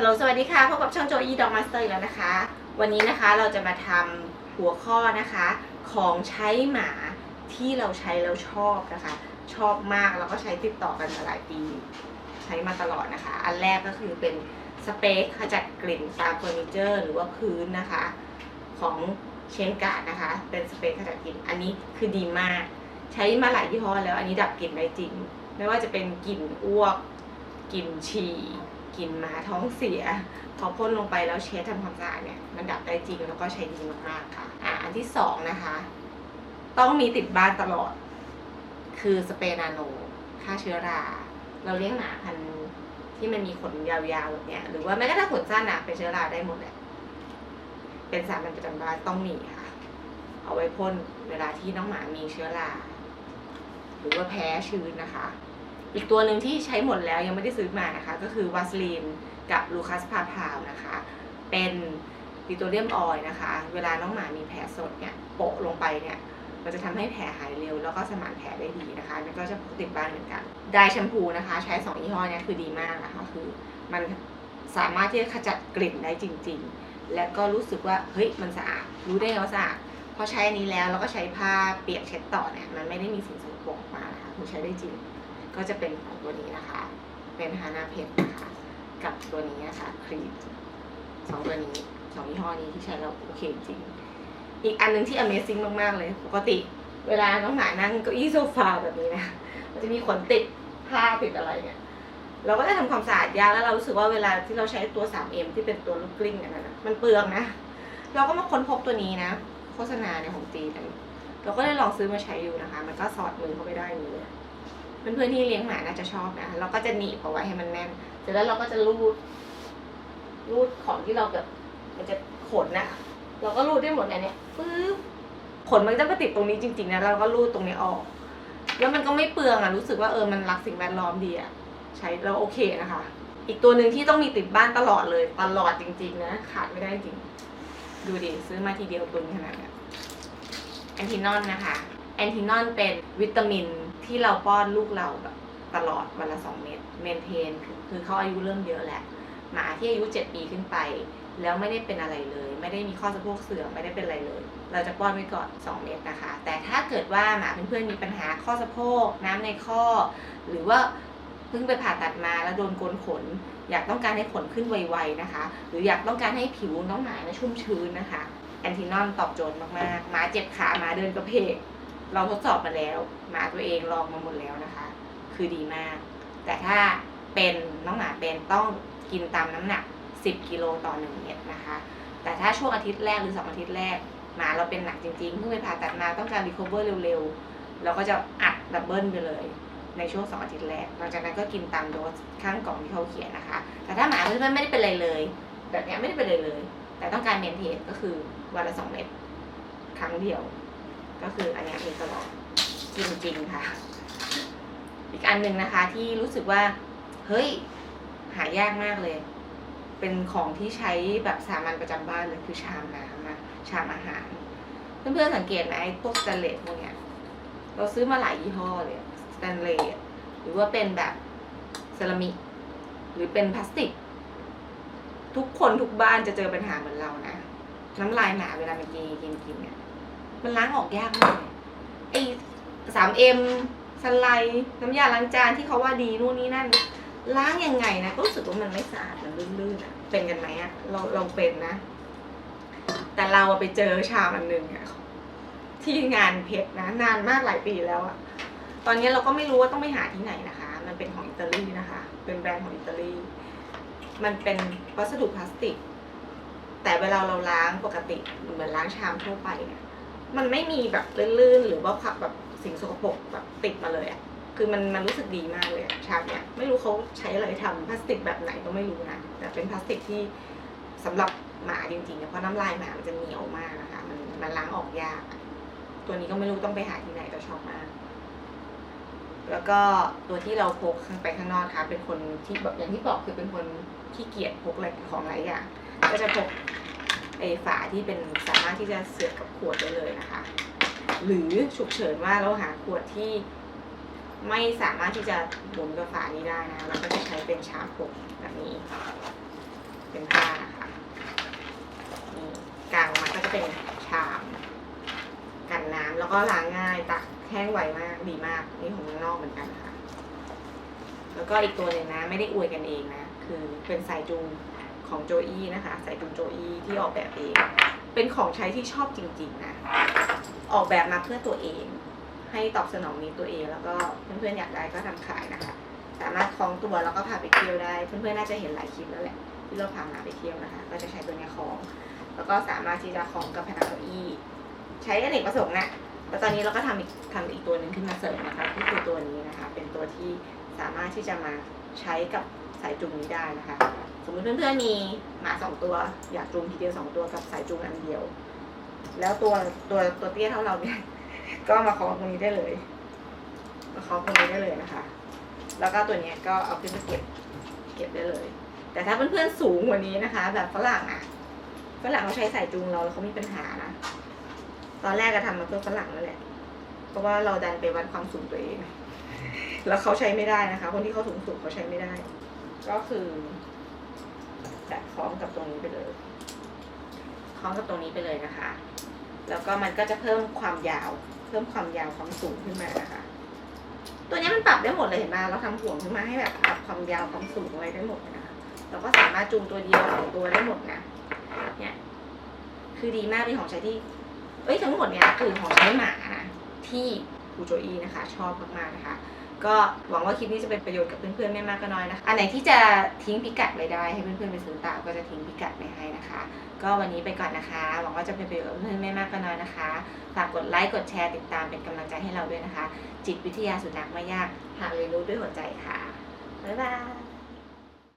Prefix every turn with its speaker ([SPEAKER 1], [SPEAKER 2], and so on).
[SPEAKER 1] ฮัลโหลสวัสดีค่ะพบกับช่องโจอีดอกมาสเตอร์อีกแล้วนะคะ วันนี้นะคะเราจะมาทำหัวข้อนะคะ ของใช้หมาที่เราใช้แล้วชอบนะคะ ชอบมากแล้วก็ใช้ติดต่อกันมาหลายปี ใช้มาตลอดนะคะ อันแรกก็คือเป็นสเปรย์ขจัดกลิ่นตามเฟอร์นิเจอร์ หรือว่าพื้นนะคะ ของเชนกาดนะคะ เป็นสเปรย์ขจัดกลิ่นอันนี้คือดีมาก ใช้มาหลายยี่ห้อแล้วอันนี้ดับกลิ่นได้จริง ไม่ว่าจะเป็นกลิ่นอ้วกกลิ่นฉี่ กินมาท้องเสียพอพ่นลงไปแล้วเช็ดทำความสะอาดเนี่ยมันดับได้จริงแล้วก็ใช้ดีมากๆค่ะอะอันที่สองนะคะ ต้องมีติดบ้านตลอด คือสเปรย์นาโนฆ่าเชื้อรา เราเลี้ยงหมาพันที่มันมีขนยาวๆแบบเนี้ยหรือว่าแม้กระทั่งขนสั้นอะเป็นเชื้อราได้หมดแหละเป็นสามัญประจำบ้านต้องมีค่ะ เอาไว้พ่นเวลาที่น้องหมามีเชื้อรา หรือว่าแพ้ชื้นนะคะ อีกตัวหนึ่งที่ใช้หมดแล้วยังไม่ได้ซื้อมานะคะ ก็คือวัสลีนกับลูคัสพาพาวนะคะ เป็นปิโตรเลียมออยนะคะ เวลาน้องหมามีแผลสดเนี่ยโปะลงไปเนี่ยมันจะทำให้แผลหายเร็ว แล้วก็สมานแผลได้ดีนะคะมันก็จะพกติดบ้านเหมือนกันไดร์แชมพูนะคะ ใช้สองยี่ห้อเนี้คือดีมากนะคะคือ มันสามารถที่จะขจัดกลิ่นได้จริง ๆ และก็รู้สึกว่าเฮ้ยมันสะอาดรู้ได้ว่าสะอาดพอใช้อันนี้แล้วแล้วก็ใช้ผ้าเปียกเช็ดต่อเนี่ยมันไม่ได้มีสิ่งสกปรกออกมานะคะคือใช้ได้จริง ก็จะเป็นของตัวนี้นะคะ เป็นฮานาเพชนะคะ กับตัวนี้นะคะครีมสองตัวนี้สองยี่ห้อนี้ที่ใช้แล้วโอเคจริง อีกอันหนึ่งที่ Amazing มาก ๆ เลย ปกติเวลาน้องหมานั่งเก้าอี้โซฟาแบบนี้นะมันจะมีขนติดผ้าติดอะไรเนี่ยเราก็จะทำความสะอาดยากแล้วเรารู้สึกว่าเวลาที่เราใช้ตัว 3M ที่เป็นตัวลูกกลิ้งอันนั้นนะมันเปลืองนะ เราก็มาค้นพบตัวนี้นะ โฆษณาในของจีนเราก็เลยลองซื้อมาใช้ดูนะคะ มันก็สอดมือเข้าไปได้อย่างนี้เลย เพื่อนๆที่เลี้ยงหมาน่าจะชอบนะเราก็จะหนีบเอาไว้ให้มันแน่น เสร็จแล้วเราก็จะรูด รูดของที่เราแบบมันจะขนนะเราก็รูดได้หมดเนี่ยปึ๊บขนมันจะมาติดตรงนี้จริงๆนะเราก็รูดตรงนี้ออก แล้วมันก็ไม่เปลืองอะรู้สึกว่าเออมันรักสิ่งแวดล้อมดีอะใช้แล้วโอเคนะคะ อีกตัวหนึ่งที่ต้องมีติดบ้านตลอดเลยตลอดจริง ๆ นะขาดไม่ได้จริง ดูดิซื้อมาทีเดียวตุนขนาดเนี้ยแอนทินอนนะคะ แอนทินอนเป็นวิตามินที่เราป้อนลูกเราแบบตลอดวันละสองเม็ดเมนเทนคือคือเขาอายุเริ่มเยอะแหละหมาที่อายุเจ็ดปีขึ้นไป แล้วไม่ได้เป็นอะไรเลย ไม่ได้มีข้อสะโพกเสื่อมไม่ได้เป็นอะไรเลย เราจะป้อนไว้ก่อน 2 เม็ดนะคะ แต่ถ้าเกิดว่าหมาเพื่อนๆมีปัญหาข้อสะโพกน้ำในข้อ หรือว่าเพิ่งไปผ่าตัดมาแล้วโดนโกนขน อยากต้องการให้ขนขึ้นไวๆนะคะ หรืออยากต้องการให้ผิวน้องหมานี่ยชุ่มชื้นนะคะแอนทินอนตอบโจทย์มากๆหมาเจ็บขาหมาเดินกระเพก เราทดสอบมาแล้ว หมาตัวเองลองมาหมดแล้วนะคะ คือดีมาก แต่ถ้าเป็นน้องหมาเป็นต้องกินตามน้ำหนัก 10 กิโลต่อ1เม็ดนะคะ แต่ถ้าช่วงอาทิตย์แรกหรือ2อาทิตย์แรกหมาเราเป็นหนักจริงๆเพิ่งไปผ่าตัดมาต้องการรีคอเวอร์เร็วๆ เราก็จะอัดดับเบิลไปเลย ในช่วง2อาทิตย์แรกหลังจากนั้นก็กินตามโดสข้างกล่องที่เขาเขียนนะคะ แต่ถ้าหมาเพื่อนๆไม่ได้เป็นอะไรเลย แบบเนี้ยไม่ได้เป็นอะไรเลย แต่ต้องการเมนเทนก็คือวันละ2เม็ดครั้งเดียว ก็คืออันเนี้ยมีตลอดจริงๆค่ะ อีกอันหนึ่งนะคะที่รู้สึกว่าเฮ้ยหายากมากเลย เป็นของที่ใช้แบบสามัญประจำบ้านเลยคือชามน้ำนะชามอาหาร เพื่อนๆสังเกตไหมพวกสแตนเลสพวกเนี้ยเราซื้อมาหลายยี่ห้อเลยสแตนเลสหรือว่าเป็นแบบเซรามิกหรือเป็นพลาสติก ทุกคนทุกบ้านจะเจอปัญหาเหมือนเรานะ น้ำลายหมาเวลามันกินกินกินเนี่ย มันล้างออกยากมากไอ้สามเอ็มสไลด์น้ำยาล้างจานที่เขาว่าดีนู่นนี่นั่น ล้างยังไงนะก็รู้สึกว่ามันไม่สะอาดมันลื่นๆอะเป็นกันไหมอะเราเราเป็นนะ แต่เราไปเจอชามันหนึ่งอะที่งานเพชรนะ นานมากหลายปีแล้วอะตอนนี้เราก็ไม่รู้ว่าต้องไปหาที่ไหนนะคะ มันเป็นของอิตาลีนะคะ เป็นแบรนด์ของอิตาลี มันเป็นวัสดุพลาสติก แต่เวลาเราล้างปกติเหมือนล้างชามทั่วไปเนี่ย มันไม่มีแบบลื่นๆ หรือว่าผักแบบสิ่งสกปรกแบบติดมาเลยอะคือมันมันรู้สึกดีมากเลยอะชาเนี่ยไม่รู้เขาใช้อะไรทำพลาสติกแบบไหนก็ไม่รู้นะแต่เป็นพลาสติกที่สำหรับหมาจริงๆเพราะน้ำลายหมามันจะเหนียวมากนะคะ มันมันล้างออกยาก ตัวนี้ก็ไม่รู้ต้องไปหาที่ไหนแต่ชอบมาก แล้วก็ตัวที่เราพกไปข้างนอกนะคะเป็นคนที่แบบอย่างที่บอกคือเป็นคนขี้เกียจพกอะไรของหลายอย่างก็จะพก ไอฝาที่เป็นสามารถที่จะเสียบกับขวดได้เลยนะคะ หรือฉุกเฉินว่าเราหาขวดที่ไม่สามารถที่จะหมุนกับฝานี้ได้นะเราก็จะใช้เป็นชามพกแบบนี้ เป็นผ้าค่ะนี่กลางมันก็จะเป็นชามกันน้ำแล้วก็ล้างง่ายตักแห้งไวมากดีมากนี่ของเมืองนอกเหมือนกันค่ะ แล้วก็อีกตัวหนึ่งนะ ไม่ได้อวยกันเองนะ คือเป็นสายจูง ของโจอี้นะคะสายจูงโจอี้ที่ออกแบบเอง เป็นของใช้ที่ชอบจริง ๆ นะ ออกแบบมาเพื่อตัวเอง ให้ตอบสนองนี้ตัวเอง แล้วก็เพื่อนๆอยากได้ก็ทำขายนะคะ สามารถคล้องตัวแล้วก็พาไปเที่ยวได้ เพื่อนๆน่าจะเห็นหลายคลิปแล้วแหละที่เราพามาไปเที่ยวนะคะ ก็จะใช้ตัวนี้คล้อง แล้วก็สามารถที่จะคล้องกับพนักเก้าอี้ ใช้อเนกประสงค์นะแล้วตอนนี้เราก็ทำอีกทำอีกตัวหนึ่งขึ้นมาเสริมนะคะก็คือตัวนี้นะคะ เป็นตัวที่สามารถที่จะมาใช้กับ สายจูงนี้ได้นะคะ สมมติเพื่อนๆมีหมาสองตัว อยากจูงทีเดียวสองตัวกับสายจูงอันเดียว แล้วตัวตัวตัวเตี้ยเท่าเราเนี่ยก็มาคล้องตรงนี้ได้เลยมาคล้องตรงนี้ได้เลยนะคะ แล้วก็ตัวนี้ก็เอาขึ้นมาเก็บเก็บได้เลย แต่ถ้าเพื่อนๆสูงกว่านี้นะคะ แบบฝรั่งอะฝรั่งเขาใช้สายจูงเราแล้วเขามีปัญหานะตอนแรกก็ทำมาเพื่อฝรั่งนั่นแหละ เพราะว่าเราดันไปวัดความสูงตัวเอง แล้วเขาใช้ไม่ได้นะคะ คนที่เขาสูงสูงเขาใช้ไม่ได้ ก็คือแบบคล้องกับตรงนี้ไปเลยคล้องกับตรงนี้ไปเลยนะคะ แล้วก็มันก็จะเพิ่มความยาว เพิ่มความยาวความสูงขึ้นมานะคะ ตัวนี้มันปรับได้หมดเลยเห็นไหมเราทำห่วงขึ้นมาให้แบบปรับความยาวความสูงอะไรได้หมดนะคะเราก็สามารถจูงตัวเดียวสองตัวได้หมดนะ เนี่ย คือดีมากเป็นของใช้ที่ เอ้ยทั้งหมดเนี่ยคือของใช้หมานะที่ครูโจอี้นะคะ ชอบมากๆนะคะ ก็หวังว่าคลิปนี้จะเป็นประโยชน์กับเพื่อนๆไม่มากก็น้อยนะคะอันไหนที่จะทิ้งพิกัดไว้ได้ให้เพื่อนๆไปซื้อตามก็จะทิ้งพิกัดไว้ให้นะคะ ก็วันนี้ไปก่อนนะคะ หวังว่าจะเป็นประโยชน์กับเพื่อนๆไม่มากก็น้อยนะคะฝากกดไลค์กดแชร์ติดตามเป็นกำลังใจให้เราด้วยนะคะ จิตวิทยาสุนัขไม่ยากหากเรียนรู้ด้วยหัวใจค่ะบ๊ายบาย